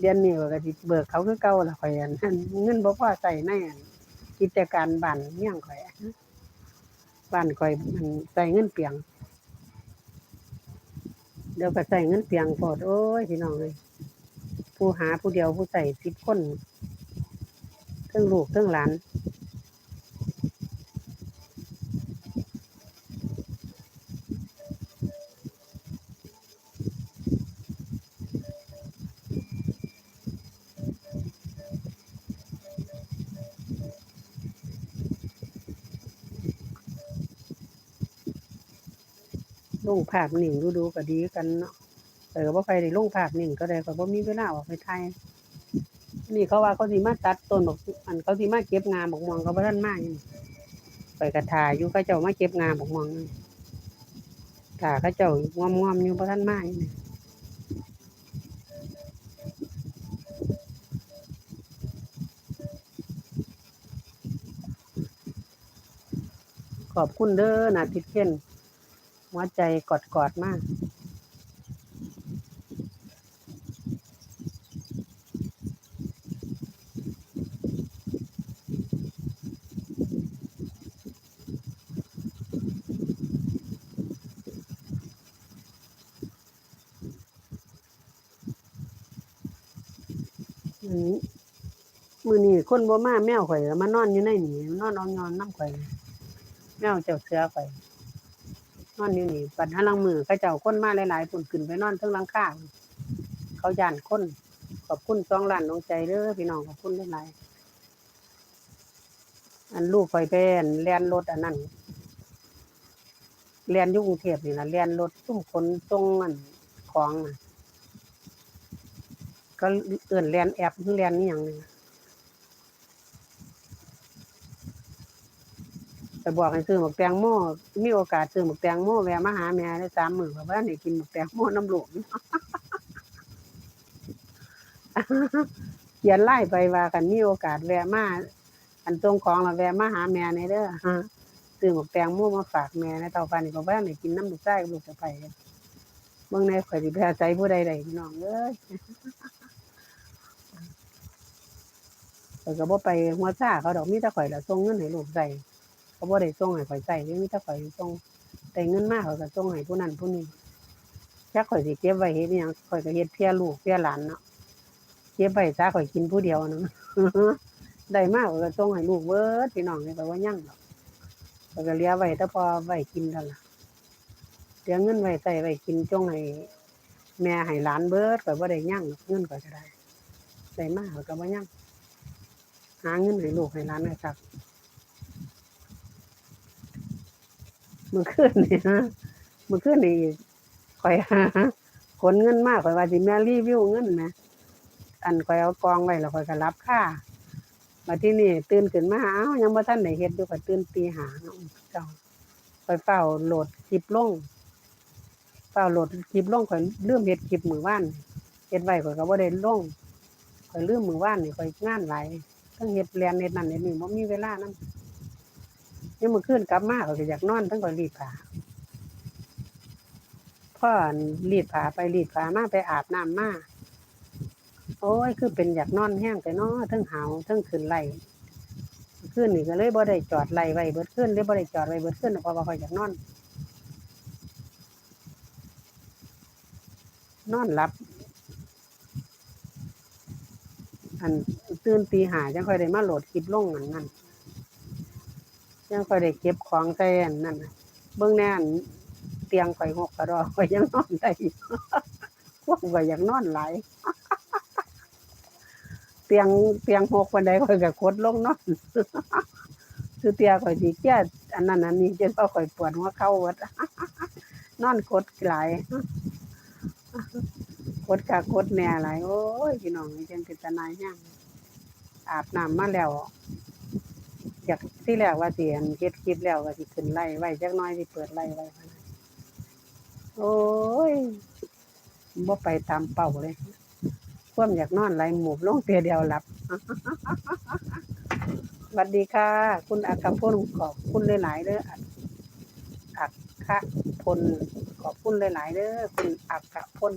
เดือนนี้ก็สิเบิกเขาคือเก่าละข่อยอันเงินบ่พอใช้ในกิจการบ้านเมี่ยงข่อยบ้านข่อยมันใช้เงินเปียง เดี๋ยวก็ใช้เงินเปียงโพดโอ้ยพี่น้องเอ้ยผู้หาผู้เดียวผู้ใส่10คนเทั้งลูกเทั้งหลาน ลงภาพนิ่งดูๆก็ดีกันเนาะแต่ก็บ่ไปได้ลงภาพนิ่งก็ได้ก็บ่มีเวลาออกไปถ่ายนี่เขาว่าเขาสิมาตัดต้นบักอันเขาสิมาเก็บงามบักม่วงเขาบ่ทันมาอยู่ไปกระทาอยู่เขาเจ้ามาเก็บงามบักม่วงนี่าเขาเจ้างอมๆอยู่บ่ทันมาอยู่นี่ขอบคุณเด้อนาทิพย์เช่น หัวใจกอดกอดๆมาก อันนี้มือนี่คนบ่มาแมวข่อยก็มานอนอยู่ในนี่นอนเอายอนน้ำข่อย แมวเจ้าเสือข่อย อนอยู่นี่ปัดหาลังมือเขาเจ้าคนมาหลายๆปุ่นขึ้นไปนอนเทั้งหลังคาเขาย่านคนขอบคุณสองล้านน้องใจเด้อพี่น้องขอบคุณหลายๆอันลูกข่อยเป็นแล่นรถอันนั้นเรียนยุ่กรุงเทพนี่นะเรียนรถตุ้มคนตรงอันของนะก็เอื่นเรียนแอปเรียนนี่อย่างหนึง ไปบอกให้ซื้อหมกแตงโมมีโอกาสซื้อหมกแตงโมแวะมาหาแม่ได้สามหมื้อเพราะว่าได้กินหมกแตงโมน้ำหลวงเขียนไล่ไปว่ากันมีโอกาสแวะมาอันตรงของเราแวะมาหาแม่ในเด้อฮะซื้อหมกแตงโมมาฝากแม่ในเตาปานนี่ก็ว่าได้กินน้ำลูกไส้กับลูกสะใภ้เบิ่งในข่อยสิไปอาศัยผู้ใดใดพี่น้องเอ้ยข่ก็บ่ไปหัวซ่าเขาดอกมีแต่ข่อยละส่งเงินให้ลูกใส่ เขาบ่ได้ส่งให้ข่อยใส่มีแต่ข่อยส่งแต่เงินมาเขาก็ส่งให้ผู้นั้นผู้นี้จักข่อยสิเก็บไว้เฮ็ดอิหยังข่อยก็เฮ็ดเพื่อลูกเพื่อหลานเนาะเก็บไว้ซะข่อยกินผู้เดียวนะได้มาข่อยก็ส่งให้ลูกเบิดพี่น้องนี่ก็ว่ายั่งดอกข่อยก็เหลือไว้แต่พอไว้กินเท่านั้นล่ะเหลือเงินไว้ใส่ไว้กินจงให้แม่ให้หลานเบิดข่อยบ่ได้ยั่งเงินข่อยก็ได้ได้มาข่อยก็บ่ยั่งหาเงินให้ลูกให้หลานให้ครับเมื่อคืนนี่ฮะมื่อคืนนี่ข่อยหาขนเงินมากข่อยว่าสิแม่รีวิวเงินนะอันข่อยเอากองไว้แล้วข่อยก็รับค่ามาที่นี่ตื่นขึ้นมาอ้าวยังบ่ทันได้เฮ็ดอยู่ก็ตื่นตีหาเนาะเจ้าข่อยเฝ้าโหลดคลิปลงเฝ้าโหลดคลิปลงข่อยลืมเฮ็ดคลิปมือว่านเฮ็ดไว้ข่อยก็บ่ได้ลงข่อยลืมมือว่านนี่ข่อยงานหลายทั้งเฮ็ดเรียนเฮ็ดนั่นเฮ็ดนี่บ่มีเวลานำ ยังมื้อคืนกลับมาก็อยากนอนทั้งก็รีดผ้าพ่อรีดผ้าไปรีดผ้ามาไปอาบน้ำมาโอ้ยคือเป็นอยากนอนแห้งแต่เนาะทั้งหาวทั้งขึ้นไหลคืนนี่ก็เลยบ่ได้จอดไหลไว้เบิดคืนเลยบ่ได้จอดไว้เบิดคืนเพราะว่าข้อยอยากนอนนอนหลับ อันตื่นตีหาจังค่อยได้มาโหลดคลิปลงอันนั้น จังค่อยได้เก็บของใส่อันนั้นน่ะเบิ่งแน่นเตียงข่อยหกกระดอกข่อยยังนอนได้พวกข่อยอยากนอนหลายเตียงเตียงหกปานใดข่อยก็กดลงนอนคือเตียข่อยสิเกลียดอันนั้นอันนี้จนว่าข่อยปวดหัวเข่าเบิดนอนกดหลายกดกะกดแหน่หลายโอ้ยพี่น้องนี่จังเป็นตาหนายแฮงอาบน้ำมาแล้ว จากที่แรกว่าเสิอันเฮ็ดคลิปแล้วว่าสิขึ้นไล่ไว้จักหน้อยสิเปิดไล่ไว้โอ้ยบ่ไปตามเป้าเลยความอยากนอนไหลหมูบลงเตียเดียวหลับสวัสดีค่ะ คุณอัครพลขอบคุณหลายๆเด้ออัครพลขอบคุณหลายๆเด้อคุณอัครพล